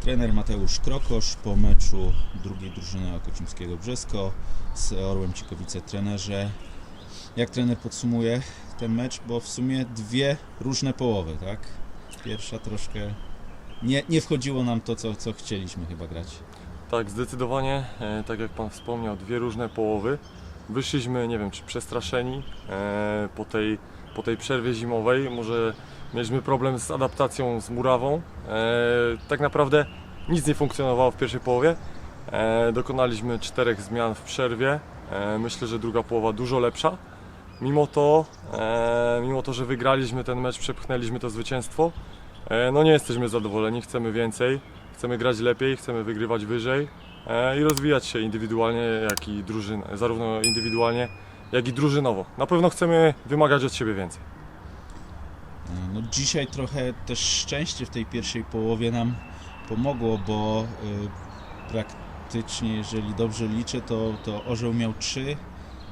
Trener Mateusz Krokosz po meczu drugiej drużyny Okocimskiego Brzesko z Orłem Cikowice trenerze. Jak trener podsumuje ten mecz? Bo w sumie dwie różne połowy, tak? Pierwsza troszkę nie, nie wchodziło nam to, co, co chcieliśmy chyba grać. Tak, zdecydowanie, e, tak jak Pan wspomniał, dwie różne połowy. Wyszliśmy, nie wiem, czy przestraszeni e, po tej, po tej przerwie zimowej. Może mieliśmy problem z adaptacją z murawą. E, tak naprawdę nic nie funkcjonowało w pierwszej połowie. E, dokonaliśmy czterech zmian w przerwie. E, myślę, że druga połowa dużo lepsza. Mimo to, e, mimo to, że wygraliśmy ten mecz, przepchnęliśmy to zwycięstwo. E, no nie jesteśmy zadowoleni, chcemy więcej. Chcemy grać lepiej, chcemy wygrywać wyżej i rozwijać się indywidualnie, jak i drużyn, zarówno indywidualnie, jak i drużynowo. Na pewno chcemy wymagać od siebie więcej. No dzisiaj trochę też szczęście w tej pierwszej połowie nam pomogło, bo y, praktycznie, jeżeli dobrze liczę, to, to Orzeł miał trzy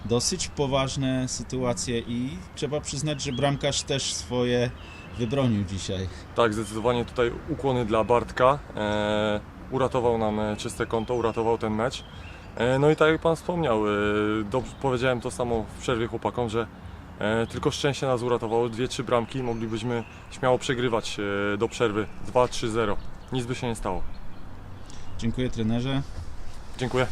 dosyć poważne sytuacje i trzeba przyznać, że bramkarz też swoje wybronił dzisiaj. Tak, zdecydowanie tutaj ukłony dla Bartka. E, uratował nam e, czyste konto, uratował ten mecz. E, no i tak jak Pan wspomniał, e, dobrze, powiedziałem to samo w przerwie chłopakom, że tylko szczęście nas uratowało. Dwie, trzy bramki moglibyśmy śmiało przegrywać do przerwy 2-3-0. Nic by się nie stało. Dziękuję trenerze. Dziękuję.